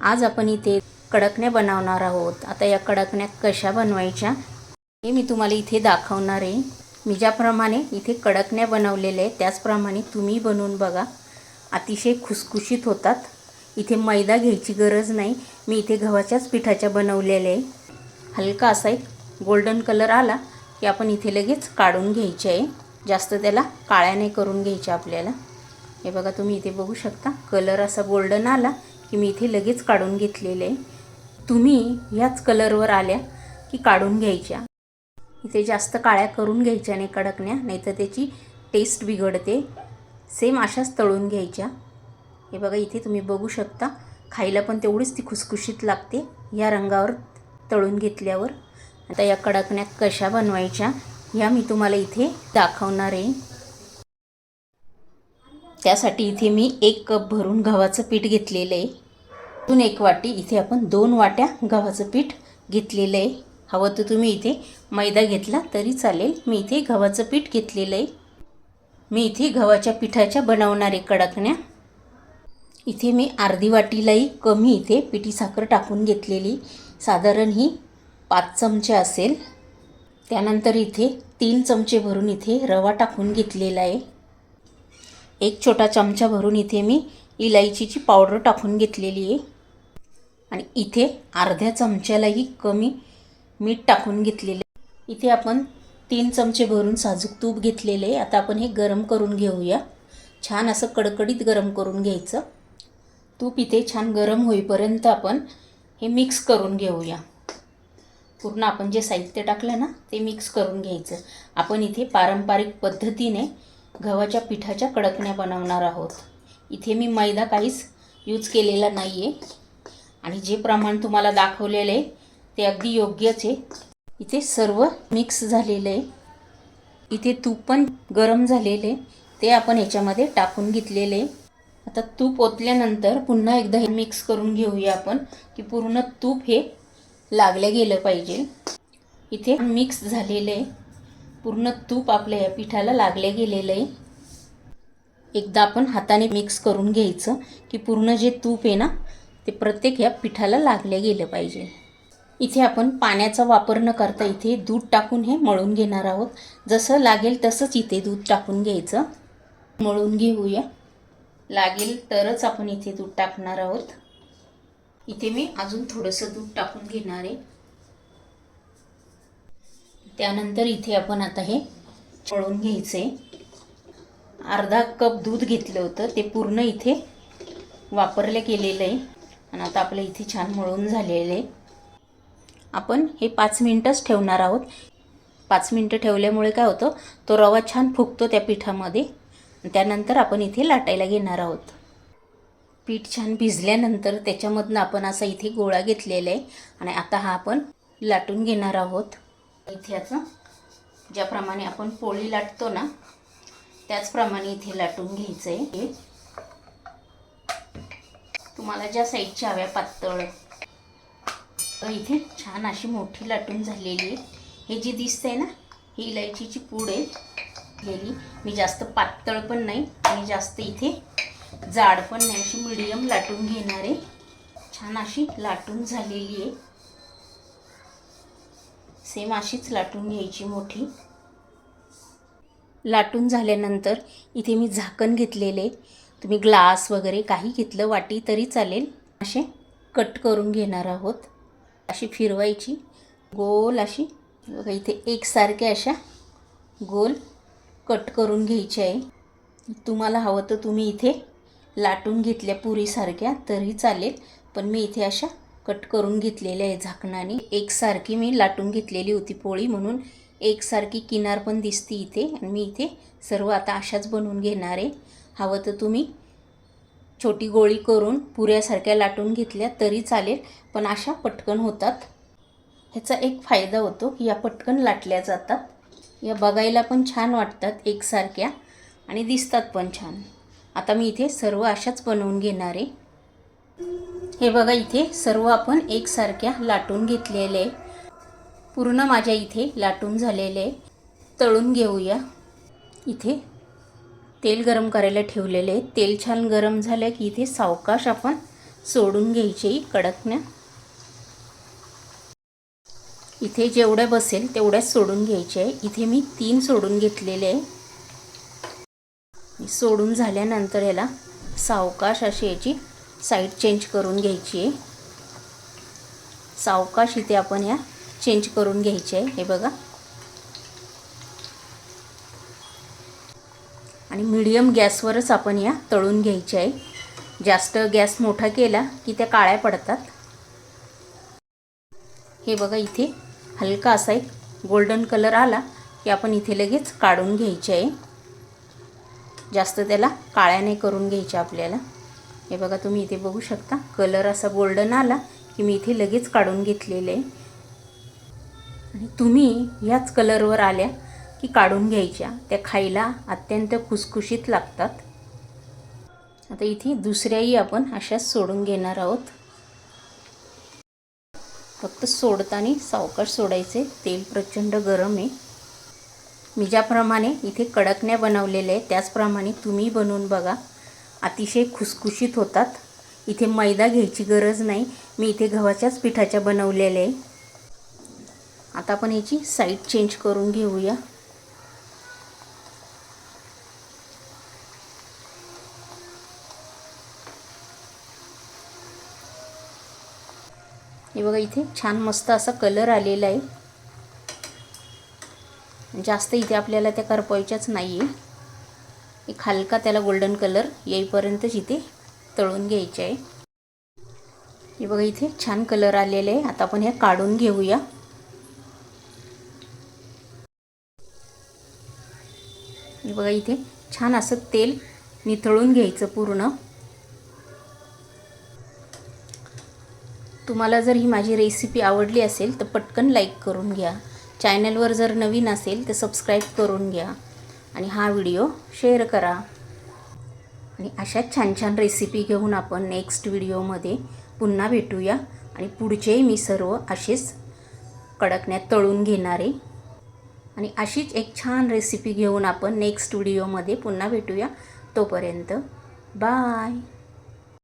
आज आपण इथे कडकण्या बनवणार आहोत. आता या कडकण्या कशा बनवायच्या हे मी तुम्हाला इथे दाखवणार आहे. मी ज्याप्रमाणे इथे कडकण्या बनवलेल्या आहेत त्याचप्रमाणे तुम्ही बनवून बघा. अतिशय खुसखुशीत होतात. इथे मैदा घ्यायची गरज नाही. मी इथे गव्हाच्याच पिठाच्या बनवलेल्या आहे. हलका असा एक गोल्डन कलर आला की आपण इथे लगेच काढून घ्यायचे आहे. जास्त त्याला काळ्या नाही करून घ्यायच्या आपल्याला. हे बघा तुम्ही इथे बघू शकता. कलर असा गोल्डन आला की मी इथे लगेच काढून घेतलेले. आहे तुम्ही ह्याच कलरवर आल्या की काढून घ्यायच्या. इथे जास्त काळ्या करून घ्यायच्या नाही कडकण्या नाहीतर त्याची टेस्ट बिघडते. सेम अशाच तळून घ्यायच्या. हे बघा इथे तुम्ही बघू शकता खायला पण तेवढीच ती खुसखुशीत लागते या रंगावर तळून घेतल्यावर. आता या कडकण्या कशा बनवायच्या ह्या मी तुम्हाला इथे दाखवणार आहे. त्यासाठी इथे मी एक कप भरून गव्हाचं पीठ घेतलेलं आहे. अजून एक वाटी इथे आपण दोन वाट्या गव्हाचं पीठ घेतलेलं आहे. हवं तर तुम्ही इथे मैदा घेतला तरी चालेल. मी इथे गव्हाचं पीठ घेतलेलं आहे. मी इथे गव्हाच्या पिठाच्या बनवणारे कडकण्या. इथे मी अर्धी वाटीलाही कमी इथे पिठी साखर टाकून घेतलेली. साधारण ही पाच चमचे असेल. त्यानंतर इथे तीन चमचे भरून इथे रवा टाकून घेतलेला आहे. एक छोटा चमचा भरून इथे मी इलायचीची पावडर टाकून घेतलेली आहे. आणि इथे अर्ध्या चमच्यालाही कमी मीठ टाकून घेतलेले इथे आपण तीन चमचे भरून साजूक तूप घेतलेले आहे. आता आपण हे गरम करून घेऊया. छान असं कडकडीत गरम करून घ्यायचं. तूप इथे छान गरम होईपर्यंत आपण हे मिक्स करून घेऊया. पूर्ण आपण जे साहित्य टाकलं ना ते मिक्स करून घ्यायचं. आपण इथे पारंपरिक पद्धतीने गव्हाच्या पिठाच्या कडकण्या बनवणार आहोत. इथे मी मैदा काहीच यूज केलेला नाही आहे आणि जे प्रमाण तुम्हाला दाखवलेलं आहे ते अगदी योग्यच आहे. इथे सर्व मिक्स झालेलं आहे. इथे तूप पण गरम झालेले ते आपण ह्याच्यामध्ये टाकून घेतलेले आहे. आता तूप ओतल्यानंतर पुन्हा एकदा हे मिक्स करून घेऊया आपण की पूर्ण तूप हे लागलं गेलं पाहिजे. इथे मिक्स झालेलं आहे. पूर्ण तूप आपल्या या पिठाला लागले गेलेलं आहे. एकदा आपण हाताने मिक्स करून घ्यायचं की पूर्ण जे तूप आहे ना ते प्रत्येक ह्या पिठाला लागले गेलं पाहिजे. इथे आपण पाण्याचा वापर न करता इथे दूध टाकून हे मळून घेणार आहोत. जसं लागेल तसंच इथे दूध टाकून घ्यायचं. मळून घेऊया. लागेल तरच आपण इथे दूध टाकणार आहोत. इथे मी अजून थोडंसं दूध टाकून घेणार आहे. त्यानंतर इथे आपण आता हे मळून घ्यायचे. अर्धा कप दूध घेतलं होतं ते पूर्ण इथे वापरले गेलेलं आहे. आणि आता आपलं इथे छान मळून झालेलं आहे. आपण हे पाच मिनटंच ठेवणार आहोत. पाच मिनटं ठेवल्यामुळे काय होतं तो रवा छान फुगतो त्या पिठामध्ये. त्यानंतर आपण इथे लाटायला घेणार आहोत. पीठ छान भिजल्यानंतर त्याच्यामधनं आपण असा इथे गोळा घेतलेला आहे. आणि आता हा आपण लाटून घेणार आहोत. इथे याचं ज्याप्रमाणे आपण पोळी लाटतो ना त्याचप्रमाणे इथे लाटून घ्यायचं आहे हे तुम्हाला ज्या साईडच्या हव्या पातळ तर इथे छान अशी मोठी लाटून झालेली आहे हे जी दिसते ना ही इलायचीची पूड आहे. गेली. मी जास्त पातळ पण नाही आणि जास्त इथे जाड पण नाही अशी मिडियम लाटून घेणार आहे. छान अशी लाटून झालेली आहे. सेम अशीच लाटून घ्यायची मोठी. लाटून झाल्यानंतर इथे मी झाकण घेतलेले. तुम्ही ग्लास वगैरे काही घेतलं वाटी तरी चालेल. असे कट करून घेणार आहोत. अशी फिरवायची. गोल अशी बघा इथे एकसारख्या अशा गोल कट करून घ्यायची आहे. तुम्हाला हवं तर तुम्ही इथे लाटून घेतल्या पुरीसारख्या तरी चालेल. पण मी इथे अशा कट करून घेतलेल्या आहे झाकणाने. एकसारखी मी लाटून घेतलेली होती पोळी म्हणून. एकसारखी किनार पण दिसते इथे. आणि मी इथे सर्व आता अशाच बनवून घेणार आहे. हवं तर तुम्ही छोटी गोळी करून पुऱ्यासारख्या लाटून घेतल्या तरी चालेल पण अशा पटकन होतात. ह्याचा एक फायदा होतो की या पटकन लाटल्या जातात. या बघायला पण छान वाटतात एकसारख्या आणि दिसतात पण छान. आता मी इथे सर्व अशाच बनवून घेणार आहे. हे बघा इथे सर्व आपण एकसारख्या लाटून घेतलेले आहे. पूर्ण माझ्या इथे लाटून झालेले आहे. तळून घेऊया. इथे तेल गरम करायला ठेवलेले आहे. तेल छान गरम झालं की इथे सावकाश आपण सोडून घ्यायचे कडकण्या. इथे जेवढ्या बसेल तेवढ्याच सोडून घ्यायचे आहे. इथे मी तीन सोडून घेतलेले आहे. सोडून झाल्यानंतर याला सावकाश अशी याची साईड चेंज करून घ्यायची आहे. सावकाश इथे आपण या चेंज करून घ्यायची आहे. हे बघा. आणि मीडियम गॅसवरच आपण या तळून घ्यायच्या आहे. जास्त गॅस मोठा केला की त्या काळ्या पडतात. हे बघा इथे हलका असा एक गोल्डन कलर आला की आपण इथे लगेच काढून घ्यायचे आहे. जास्त त्याला काळ्या नाही करून घ्यायच्या आपल्याला. हे बघा तुम्ही इथे बघू शकता. कलर असा गोल्डन आला की मी इथे लगेच काढून घेतलेले आहे. आणि तुम्ही ह्याच कलरवर आल्या की काढून घ्यायच्या. त्या खायला अत्यंत खुसखुशीत लागतात. आता इथे दुसऱ्याही आपण अशाच सोडून घेणार आहोत. फक्त सोडताना सावकाश सोडायचे. तेल प्रचंड गरम आहे. मी ज्याप्रमाणे इथे कडकण्या बनवलेल्या आहे त्याचप्रमाणे तुम्ही बनवून बघा. अतिशय खुसखुशीत होतात. इथे मैदा घ्यायची गरज नाही. मी इथे गव्हाच्याच पिठाच्या बनवलेल्या आहे. आता आपण याची साईड चेंज करून घेऊया. हे बघा इथे छान मस्त असा कलर आलेला आहे. जास्त इथे आपल्याला त्या करपवायच्याच नाही आहे एक हलका त्याला गोल्डन कलर येईपर्यंतच इथे तळून घ्यायचे आहे. हे बघा इथे छान कलर आलेले आहे. आता आपण हे काढून घेऊया. हे बघा इथे छान असं तेल निथळून घ्यायचं पूर्ण. तुम्हाला जर ही माझी रेसिपी आवडली असेल तर पटकन लाईक करून घ्या. चॅनलवर जर नवीन असेल तर सबस्क्राईब करून घ्या. आणि हा व्हिडिओ शेअर करा. आणि अशाच छान छान रेसिपी घेऊन आपण नेक्स्ट व्हिडिओमध्ये पुन्हा भेटूया. आणि पुढचेही मी सर्व असेच कडकण्यात तळून घेणार आहे. आणि अशीच एक छान रेसिपी घेऊन आपण नेक्स्ट व्हिडिओमध्ये पुन्हा भेटूया. तोपर्यंत बाय